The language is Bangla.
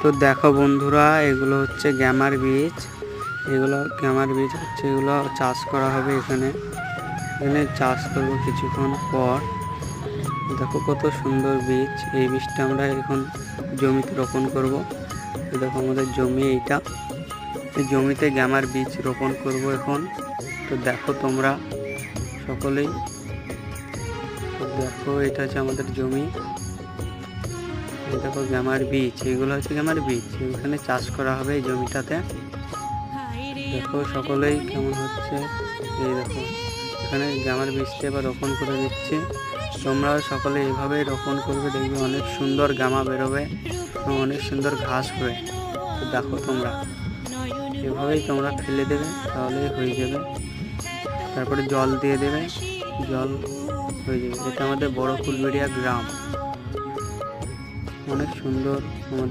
তো দেখো বন্ধুরা, এগুলো হচ্ছে গ্যামার বীজ। এগুলো গ্যামার বীজ হচ্ছে এগুলো চাষ করা হবে এখানে। এখানে চাষ করব কিছুক্ষণ পর। দেখো কত সুন্দর বীজ। এই বীজটা আমরা এখন জমিতে রোপণ করব। দেখো আমাদের জমি এইটা। এই জমিতে গ্যামার বীজ রোপণ করব এখন। তো দেখো তোমরা সকলেই। দেখো এটা হচ্ছে আমাদের জমি। দেখো গ্যামার বীজ, এগুলো হচ্ছে গ্যামার বীজ, এখানে চাষ করা হবে এই জমিটাতে। দেখো সকলেই কেমন হচ্ছে, এই দেখো, এখানে গ্যামার বীজটা এবার রোপণ করে দিচ্ছে। তোমরাও সকলে এইভাবেই রোপণ করবে, দেখবে অনেক সুন্দর গামা বেরোবে এবং অনেক সুন্দর ঘাস হবে। দেখো তোমরা, এভাবেই তোমরা ফেলে দেবে, তাহলেই হয়ে যাবে। তারপরে জল দিয়ে দেবে, জল হয়ে যাবে। এটা আমাদের বড় ফুলবেড়িয়া গ্রাম। অনেক সুন্দর আমাদের